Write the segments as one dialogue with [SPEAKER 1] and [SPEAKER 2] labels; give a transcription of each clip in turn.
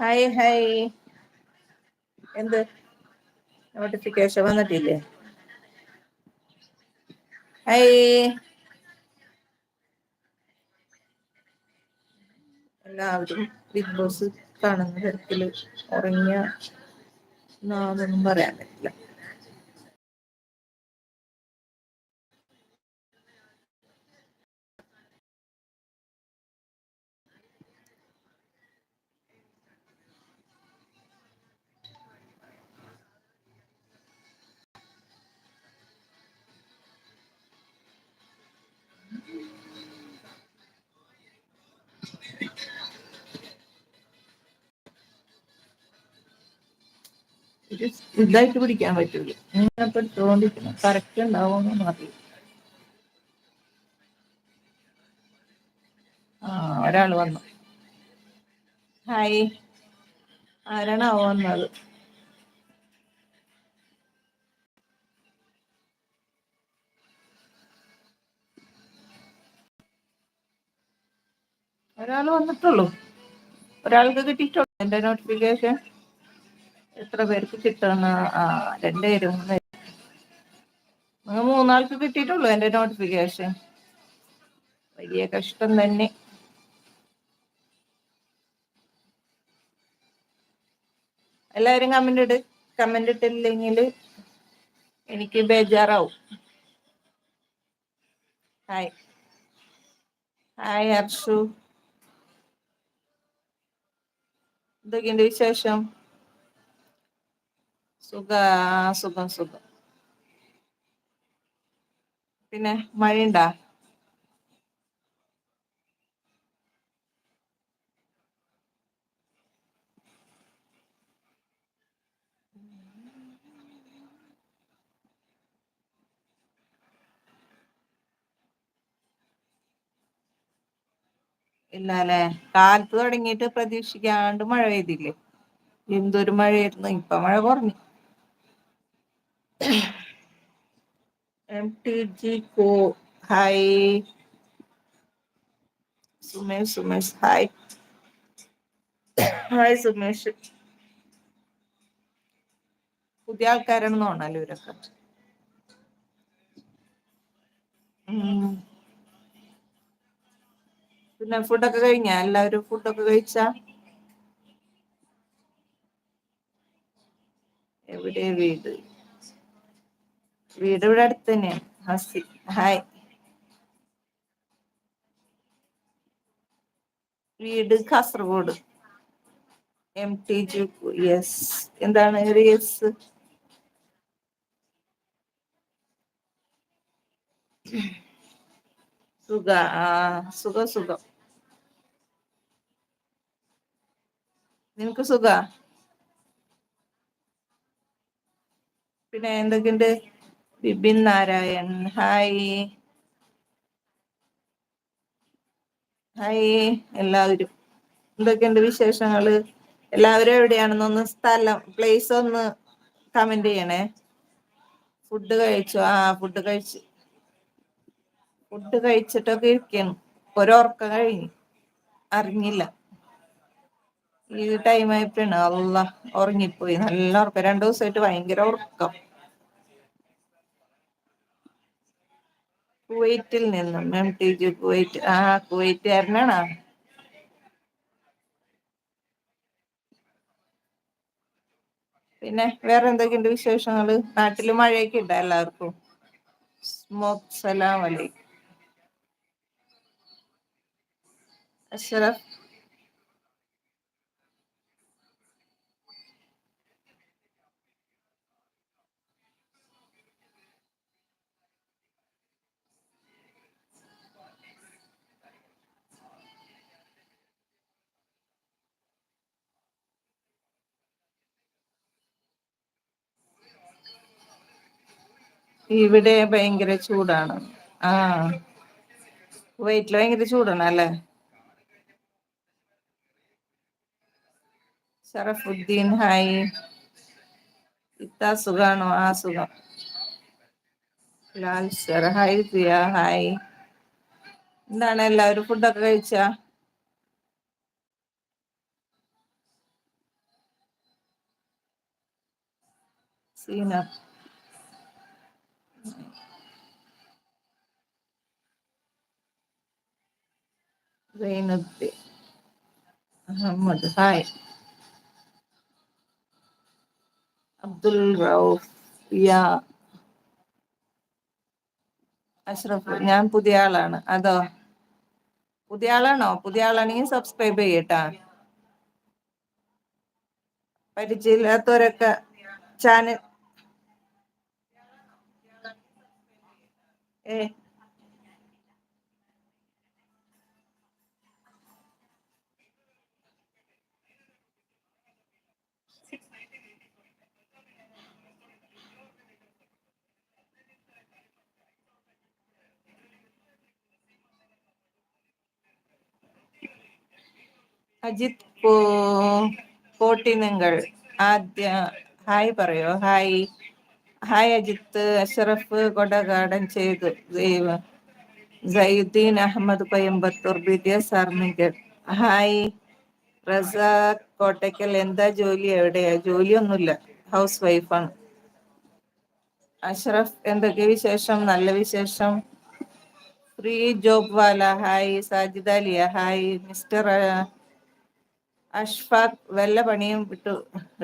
[SPEAKER 1] Hi hi എന്ത്? Notification വന്നിട്ടില്ലേ? Hi എല്ലാവരും ബിഗ് ബോസ് കാണുന്ന തരത്തിൽ ഉറങ്ങിയ എന്നൊന്നും പറയാൻ പറ്റില്ല. ഇത് ഇതായിട്ട് പിടിക്കാൻ പറ്റുള്ളൂ ഇങ്ങനെ പെട്ടുകൊണ്ടിരിക്കണം കറക്റ്റ് ഉണ്ടാവുമെന്ന് അറിയില്ല ആ ഒരാൾ വന്നു. ഹായ് ആരാണാവോ വന്നത്? ഒരാൾ വന്നിട്ടുള്ളൂ. ഒരാൾക്ക് കിട്ടിയിട്ടുള്ളൂ എന്റെ നോട്ടിഫിക്കേഷൻ എത്ര പേർക്ക് കിട്ടുന്ന ആ രണ്ടുപേരും നിങ്ങൾ മൂന്നാൾക്ക് കിട്ടിയിട്ടുള്ളൂ എന്റെ നോട്ടിഫിക്കേഷൻ. വലിയ കഷ്ടം തന്നെ. എല്ലാവരും കമന്റ് ഇട്. കമന്റ് ഇട്ടില്ലെങ്കിൽ എനിക്ക് ബേജാറാവും. Hi hi Arshu. എന്തൊക്കെയുണ്ട് വിശേഷം? സുഖ സുഖം സുഖം. പിന്നെ മഴയുണ്ടാ? ഇല്ല അല്ലെ കാലത്ത് തുടങ്ങിയിട്ട് പ്രതീക്ഷിക്കാണ്ട് മഴ പെയ്തില്ലേ? എന്തൊരു മഴയായിരുന്നു. ഇപ്പൊ മഴ കുറഞ്ഞു. എം ടി ജി കോ hi Sumesh Sumesh hi hi Sumesh പുതിയ ആൾക്കാരാണെന്ന് തോന്നാലോ ഇവരൊക്കെ? പിന്നെ ഫുഡൊക്കെ കഴിഞ്ഞ? എല്ലാവരും ഫുഡൊക്കെ കഴിച്ച? എവിടെ വീട്? വീട് ഇവിടെ അടുത്ത് തന്നെയാണ് ഹായ്. വീട് കാസർഗോഡ്. എം ടി ജു യെസ് എന്താണ് ഒരു യെസ് സുഖ സുഖ സുഖം. നിനക്ക് സുഖ? പിന്നെ എന്തൊക്കെയുണ്ട്? ബിപിൻ നാരായൺ. ഹായ് ഹായ് എല്ലാവരും. എന്തൊക്കെയുണ്ട് വിശേഷങ്ങൾ? എല്ലാവരും എവിടെയാണെന്നൊന്ന് സ്ഥലം പ്ലേസ് ഒന്ന് കമന്റ് ചെയ്യണേ. ഫുഡ് കഴിച്ചു? ആ ഫുഡ് കഴിച്ചു. ഫുഡ് കഴിച്ചിട്ടൊക്കെ ഇരിക്കണം. ഒരുറക്കം കഴിഞ്ഞു. അറിഞ്ഞില്ല. ഈ ടൈം ആയപ്പോഴാണ്. അല്ല ഉറങ്ങിപ്പോയി. നല്ല ഉറക്കം. രണ്ടു ദിവസമായിട്ട് ഭയങ്കര ഉറക്കം. കുവൈറ്റിൽ നിന്നും. എം ടി ജു കുവൈറ്റ്. ആ കുവൈറ്റുകാരനാണോ? പിന്നെ വേറെ എന്തൊക്കെയുണ്ട് വിശേഷങ്ങൾ? നാട്ടിൽ മഴയൊക്കെ ഉണ്ടോ എല്ലാവർക്കും? സ്മോക്ക് സലാം അലൈക്കും അഷറഫ്? ഇവിടെ ഭയങ്കര ചൂടാണ്. ആ. കുവൈറ്റിൽ ഭയങ്കര ചൂടാണ് അല്ലേ? ഷറഫുദ്ദീൻ ഹായ്. ഇത്ത സുഖാണോ? ആ സുഖം. Lal sir hi Priya hi. എന്താണ് എല്ലാവരും ഫുഡൊക്കെ കഴിച്ച? സീന. സൈനുദ്ദീൻ അഹമ്മദ് ഹായ് അബ്ദുൽ റൌഫ് യാ അഷ്റഫ്. ഞാൻ പുതിയ ആളാണ്. അതോ? പുതിയ ആളാണോ? പുതിയ ആളാണെങ്കിൽ സബ്സ്ക്രൈബ് ചെയ്യട്ടാ. പരിചയമില്ലാത്തവരൊക്കെ ചാനൽ ഏ? അജിത് പോ പോട്ടിനങ്ങൾ ആദ്യ ഹായ് പറയോ? ഹായ്. ഹായ് അജിത്ത്. അഷറഫ് കൊടകാടൻ ചെയ്തു ദൈവ. Saidheen Ahammed Coimbatore B T S army girl hi. Razak Kottakkal എന്താ ജോലി എവിടെയാ? ജോലിയൊന്നുമില്ല. ഹൗസ് വൈഫാണ്. അഷ്റഫ് എന്തൊക്കെ വിശേഷം? നല്ല വിശേഷം. ഫ്രീ ജോബ് വാല. Hi. Sajidaliya hi. Mister Ashfaq വല്ല പണിയും വിട്ടു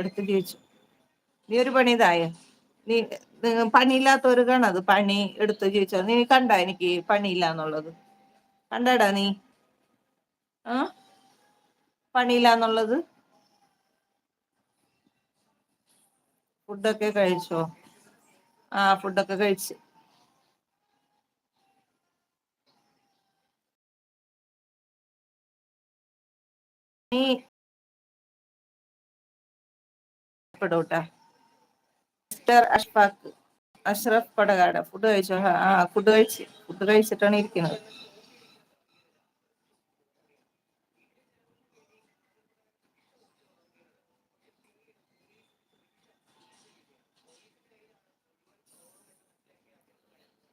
[SPEAKER 1] എടുത്ത് ജീവിച്ചു നീ ഒരു പണി ഇതായ? നീ പണിയില്ലാത്തവർക്കാണ് അത് പണി എടുത്ത് ജീവിച്ചോ നീ കണ്ട എനിക്ക് പണിയില്ല എന്നുള്ളത്? കണ്ടടാ നീ? ആ? പണിയില്ല എന്നുള്ളത്? ഫുഡൊക്കെ കഴിച്ചോ? ആ ഫുഡൊക്കെ കഴിച്ച്. നീ പെടൂട്ടാ മിസ്റ്റർ അഷ്ഫാഖ് അഷ്റഫ് പടകാട് ഫുഡ് കഴിച്ചോ? ആ ഫുഡ് കഴിച്ച് ഫുഡ് കഴിച്ചിട്ടാണ് ഇരിക്കുന്നത്.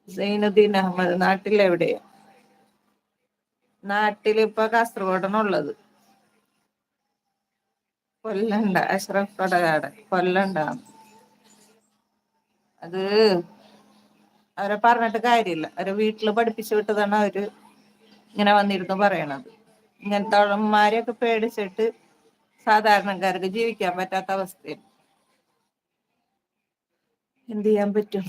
[SPEAKER 1] സൈനുദ്ദീൻ അഹമ്മദ് നാട്ടിലെവിടെയാ? നാട്ടിലിപ്പോ കാസർഗോഡാണുള്ളത്. കൊല്ലണ്ട അഷ്റഫ് പടകാട് കൊല്ലണ്ട. അത് അവരെ പറഞ്ഞിട്ട് കാര്യമില്ല. അവരെ വീട്ടിൽ പഠിപ്പിച്ചു വിട്ടതാണ് അവർ ഇങ്ങനെ വന്നിരുന്നു പറയണത്. ഇങ്ങനത്തെ ഉള്ളമാരെയൊക്കെ പേടിച്ചിട്ട് സാധാരണക്കാർക്ക് ജീവിക്കാൻ പറ്റാത്ത അവസ്ഥയിൽ എന്ത് ചെയ്യാൻ പറ്റും?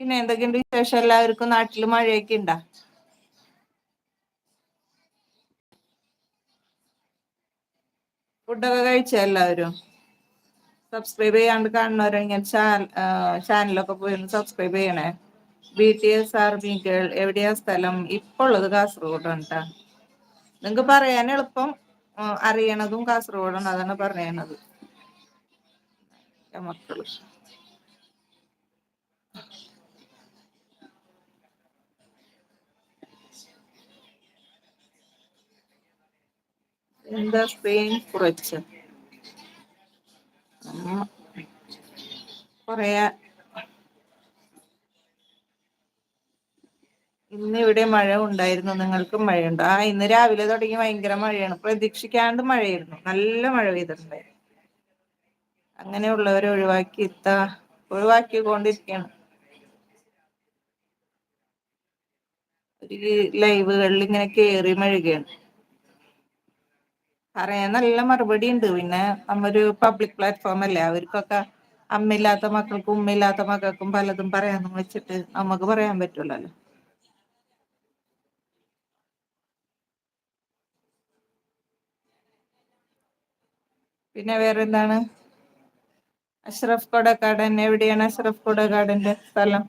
[SPEAKER 1] പിന്നെ എന്തൊക്കെയുണ്ട് വിശേഷം? എല്ലാവർക്കും നാട്ടിൽ മഴയൊക്കെ ഉണ്ടാ? ഫുഡൊക്കെ കഴിച്ച എല്ലാവരും? സബ്സ്ക്രൈബ് ചെയ്യാണ്ട് കാണുന്നവരെ ഇങ്ങനെ ചാനലൊക്കെ പോയി സബ്സ്ക്രൈബ് ചെയ്യണേ. B T S army girl എവിടെയാ സ്ഥലം? ഇപ്പൊ ഉള്ളത് കാസർഗോഡാണ് കേട്ടോ നിങ്ങക്ക് പറയാൻ എളുപ്പം അറിയണതും കാസർഗോഡാണ് അതാണ് പറയണത് മക്കൾ. എന്താ സ്പെയിൻ കുറച്ച്? പറയാ ഇന്ന് ഇവിടെ മഴ ഉണ്ടായിരുന്നു. നിങ്ങൾക്കും മഴയുണ്ട്? ആ ഇന്ന് രാവിലെ തുടങ്ങി ഭയങ്കര മഴയാണ്. പ്രതീക്ഷിക്കാണ്ട് മഴയായിരുന്നു. നല്ല മഴ പെയ്തിട്ടുണ്ടായിരുന്നു അങ്ങനെയുള്ളവരെ ഒഴിവാക്കി ഇത്താ ഒഴിവാക്കിക്കൊണ്ടിരിക്കുകയാണ് ഒരു ലൈവുകളിൽ ഇങ്ങനെ കേറി മഴുകയാണ്. പറയാൻ നല്ല മറുപടി ഉണ്ട് പിന്നെ നമ്മൊരു പബ്ലിക് പ്ലാറ്റ്ഫോം അല്ലേ? അവർക്കൊക്കെ അമ്മയില്ലാത്ത മക്കൾക്കും ഉമ്മയില്ലാത്ത മക്കൾക്കും പലതും പറയാന്ന് വെച്ചിട്ട് നമുക്ക് പറയാൻ പറ്റൂലല്ലോ പിന്നെ വേറെ എന്താണ് അഷ്റഫ് കൊടക്കാടൻ. എവിടെയാണ് അഷ്റഫ് കൊടക്കാടന്റെ സ്ഥലം?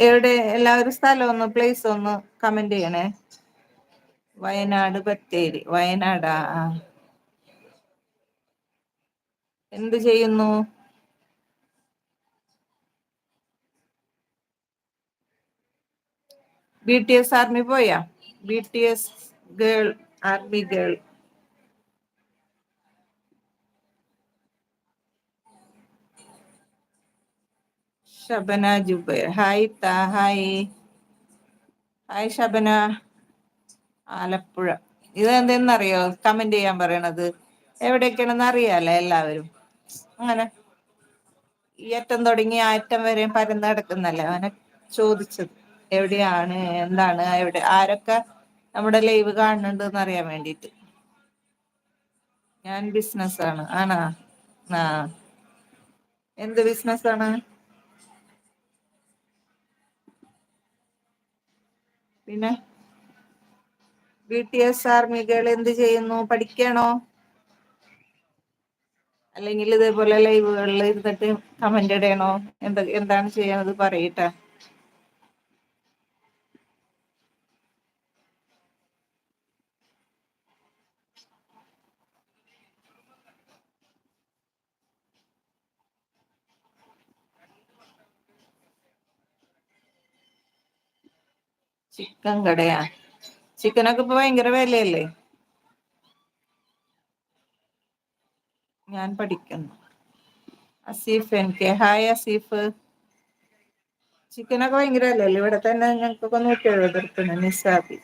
[SPEAKER 1] എവിടെ എല്ലാവരും സ്ഥലം ഒന്ന് പ്ലേസ് ഒന്ന് കമന്റ് ചെയ്യണേ. വയനാട് ബത്തേരി വയനാടാ എന്ത് ചെയ്യുന്നു? ബി ടി എസ് ആർമി പോയാ? B T S girl army girl Shabana Jubair hi താ ഹായ് ഹായ് ഷബന ആലപ്പുഴ. ഇത് എന്തെന്നറിയോ? കമന്റ് ചെയ്യാൻ പറയണത്. എവിടെയൊക്കെയാണെന്ന് അറിയാലോ എല്ലാവരും. അങ്ങനെ. ഈ അറ്റം തുടങ്ങി ആ അറ്റം വരെ പരന്ന് കിടക്കുന്നല്ലേ? അവനെ ചോദിച്ചത്. എവിടെയാണ്? എന്താണ്? എവിടെ? ആരൊക്കെ നമ്മുടെ ലൈവ് കാണുന്നുണ്ട് അറിയാൻ വേണ്ടിയിട്ട്. ഞാൻ ബിസിനസ് ആണ്. ആണാ? ആ. എന്ത് ബിസിനസ് പിന്നെ ബി ടി എസ് ആർമികൾ എന്ത് ചെയ്യുന്നു? പഠിക്കണോ അല്ലെങ്കിൽ ഇതേപോലെ ലൈവുകളിൽ ഇരുന്നിട്ട് കമന്റ് ഇടണോ? എന്താ എന്താണ് ചെയ്യണത് പറയട്ടെ. ചിക്കൻ കടയാ. ചിക്കനൊക്കെ ഇപ്പൊ ഭയങ്കര വിലയല്ലേ? ഞാൻ പഠിക്കുന്നു. Asif N K. Hi Asif. ചിക്കനൊക്കെ ഭയങ്കര വിലയല്ലേ? ഇവിടെ തന്നെ ഞങ്ങൾക്കൊക്കെ നൂറ്റി എഴുപത് എടുക്കുന്നു നിസാബി.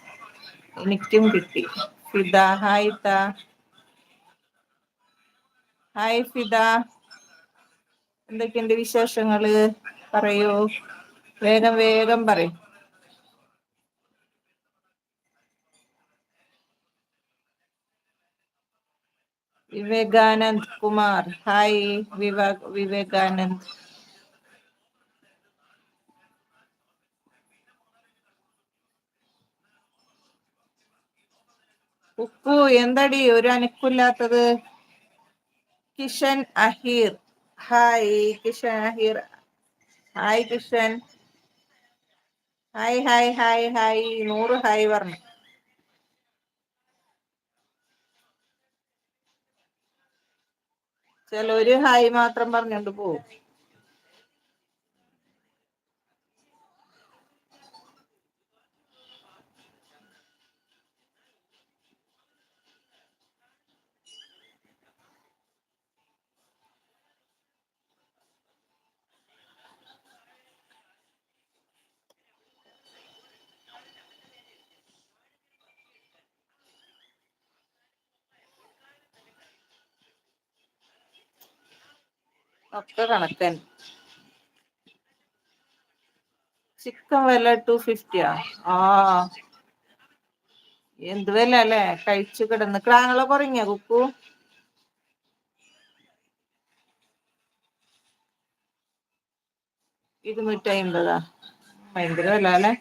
[SPEAKER 1] എനിക്കും കിട്ടി. Fida hi hi Fida. എന്തൊക്കെയുണ്ട് വിശേഷങ്ങൾ? പറയൂ. വേഗം വേഗം പറയും. വിവേകാനന്ദ് കുമാർ ഹായ് വിവേക് വിവേകാനന്ദ്. ഉപ്പു എന്തടി? ഒരു അനക്കില്ലാത്തത്. Kishan Ahir. Hi Kishan Ahir. Hi Kishan. Hi hi hi hi നൂറ് ഹായ് പറഞ്ഞു. ചിലൊരു ഹായ് മാത്രം പറഞ്ഞോണ്ട് പോവും. ഒക്കെ കണക്കൻ ചിക്കൻ വില ടു ഫിഫ്റ്റിയാ ആ? എന്ത് വില അല്ലേ? കഴിച്ചു കിടന്ന്. ക്രാങ്ങളെ കുറങ്ങിയ കുക്കു? ഇരുന്നൂറ്റി അമ്പതാ ഭയങ്കര വില അല്ലേ?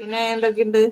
[SPEAKER 1] പിന്നെ എന്തൊക്കെയുണ്ട്?